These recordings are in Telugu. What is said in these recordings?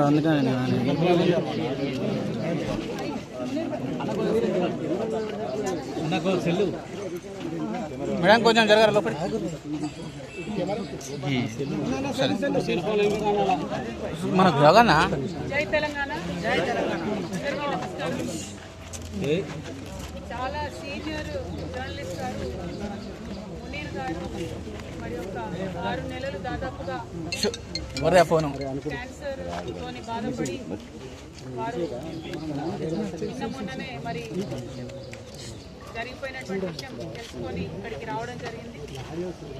అందుకని మేడం కొంచెం జరగారు లోపలి మనకు జగన్నా జై తెలంగాణ జై తెలంగాణ అందరికీ నమస్కారం చాలా సీనియర్ జర్నలిస్ట్ గారు మునీర్ గారు మరి ఒక ఆరు నెలలు దాదాపుగా వరే ఫోను. క్యాన్సర్ తోని బాధపడి వారు నిన్న మొన్ననే మరి జరిగిపోయినటువంటి విషయం తెలుసుకొని ఇక్కడికి రావడం జరిగింది.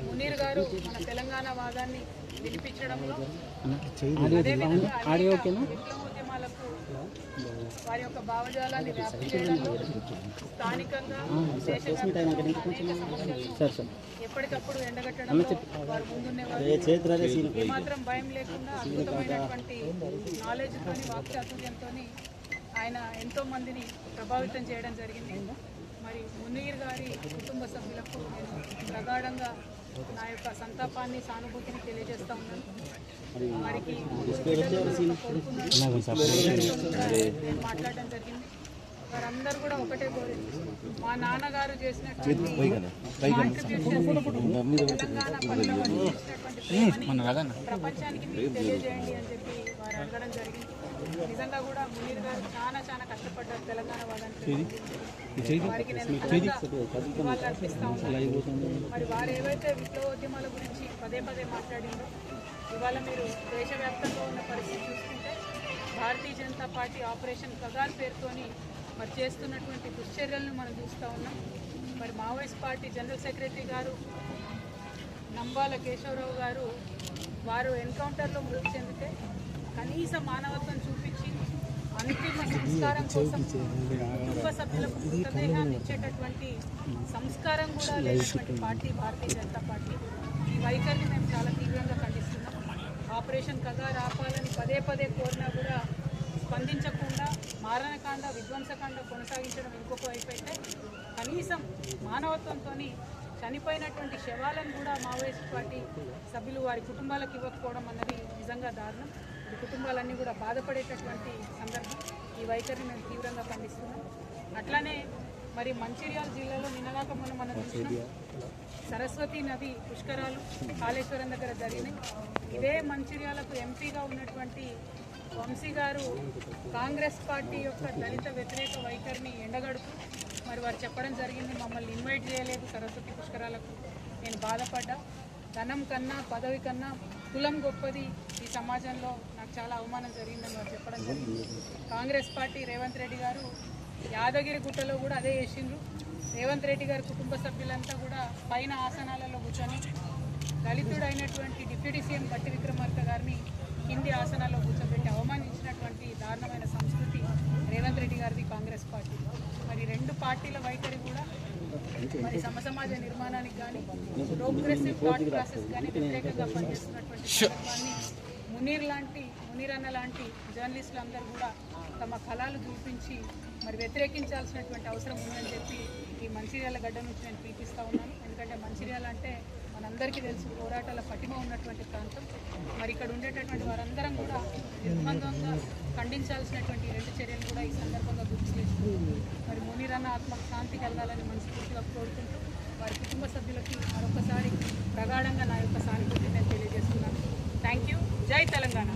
మునీర్ గారు మన తెలంగాణ వాదాన్ని వినిపించడంలో అదేవిధంగా విప్లవోద్యమాలకు వారి యొక్క భావజాలాన్ని వ్యాప్తి చేయడంలో స్థానికంగా సమస్యలను ఎప్పటికప్పుడు ఎండగట్టడంలో వారు ముందుండేవారు ఏమాత్రం భయం లేకుండా అద్భుతమైనటువంటి నాలెడ్జ్ తోని వాక్చాతుర్యంతో ఆయన ఎంతో మందిని ప్రభావితం చేయడం జరిగింది. మరి మునీర్ గారి కుటుంబ సభ్యులకు నేను ప్రగాఢంగా నా యొక్క సంతాపాన్ని సానుభూతిని తెలియజేస్తా ఉన్నాను. వారికి. నేను మాట్లాడడం జరిగింది. వారందరూ కూడా ఒకటే కోరింది మా నాన్నగారు చేసినటువంటి ప్రపంచానికి మీరు తెలియజేయండి అని చెప్పి వారు అడగడం జరిగింది నిజంగా కూడా మునీర్ గారు చాలా చాలా కష్టపడ్డారు తెలంగాణ వాళ్ళని వారికి నేను అర్పిస్తా. ఉన్నాను మరి వారు ఏవైతే విప్లవోద్యమాల గురించి పదే పదే మాట్లాడిందో ఇవాళ మీరు దేశవ్యాప్తంగా ఉన్న పరిస్థితి చూసుకుంటే భారతీయ జనతా పార్టీ ఆపరేషన్ కగార్ పేరుతోని మరి చేస్తున్నటువంటి దుశ్చర్యలను మనం చూస్తూ ఉన్నాం. మరి మావోయిస్ట్ పార్టీ జనరల్ సెక్రటరీ గారు నంబాల కేశవరావు గారు వారు ఎన్కౌంటర్లో మృతి చెందితే కనీస మానవత్వం చూపించి అంతిమ సంస్కారం కోసం కుటుంబ సభ్యులకు మృతదేహాన్ని ఇచ్చేటటువంటి సంస్కారం కూడా లేనటువంటి పార్టీ భారతీయ జనతా పార్టీ. ఈ వైఖరిని మేము చాలా తీవ్రంగా ఖండిస్తున్నాం. ఆపరేషన్ కగా రాపాలని పదే పదే కోరినా కూడా స్పందించకుండా మారణకాండ విధ్వంసకాండ కొనసాగించడం ఇంకొక వైపు అయితే కనీసం మానవత్వంతో చనిపోయినటువంటి శవాలను కూడా మావోయిస్ట్ పార్టీ సభ్యులు వారి కుటుంబాలకు ఇవ్వకపోవడం అన్నది నిజంగా దారుణం. ఈ కుటుంబాలన్నీ కూడా బాధపడేటటువంటి సందర్భం. ఈ వైఖరిని మేము తీవ్రంగా ఖండిస్తున్నాం. అట్లానే మరి మంచిర్యాల జిల్లాలో నిన్నగాక మొన్న మనం చూసినాం సరస్వతి నది పుష్కరాలు కాళేశ్వరం దగ్గర జరిగినాయి. ఇదే మంచిర్యాలకు ఎంపీగా ఉన్నటువంటి వంశీ గారు కాంగ్రెస్ పార్టీ యొక్క దళిత వ్యతిరేక వైఖరిని ఎండగడుతూ మరి వారు చెప్పడం జరిగింది మమ్మల్ని ఇన్వైట్ చేయలేదు. సరస్వతి పుష్కరాలకు నేను బాధపడ్డా. ధనం కన్నా పదవి కన్నా కులం గొప్పది ఈ సమాజంలో. నాకు చాలా అవమానం జరిగిందని వారు చెప్పడం జరిగింది. కాంగ్రెస్ పార్టీ రేవంత్ రెడ్డి గారు యాదగిరి గుట్టలో కూడా అదే చేసిండ్రు. రేవంత్ రెడ్డి గారి కుటుంబ సభ్యులంతా కూడా పైన ఆసనాలలో కూర్చొని దళితుడైనటువంటి డిప్యూటీ సీఎం బట్టి విక్రమార్క గారిని కింది ఆసనాల్లో కూర్చోబెట్టి అవమానం మరి సమసమాజ నిర్మాణానికి కానీ ప్రోగ్రెసివ్ థాట్ ప్రాసెస్ కానీ వ్యతిరేకంగా పనిచేస్తున్నటువంటి మునీర్ లాంటి మునీర్ అన్న లాంటి జర్నలిస్టులు అందరూ కూడా తమ కళలు చూపించి మరి వ్యతిరేకించాల్సినటువంటి అవసరం ఉందని చెప్పి ఈ మంచిర్యాల గడ్డ నుంచి నేను పిలిపిస్తూ ఉన్నాను. ఎందుకంటే మంచిర్యాల అంటే మనందరికీ తెలుసు పోరాటాల పటిమ ఉన్నటువంటి ప్రాంతం. మరి ఇక్కడ ఉండేటటువంటి వారందరం కూడా నిర్బంధంగా ఖండించాల్సినటువంటి రెండు చర్యలు కూడా ఈ సందర్భంగా గుర్తు చేస్తూ మరి మునిరన్న ఆత్మకు శాంతి కలగాలని మనస్ఫూర్తిగా కోరుకుంటూ వారి కుటుంబ సభ్యులకి మరొకసారి ప్రగాఢంగా నా యొక్క సానుభూతి నేను తెలియజేస్తున్నాను. థ్యాంక్ యూ జై తెలంగాణ.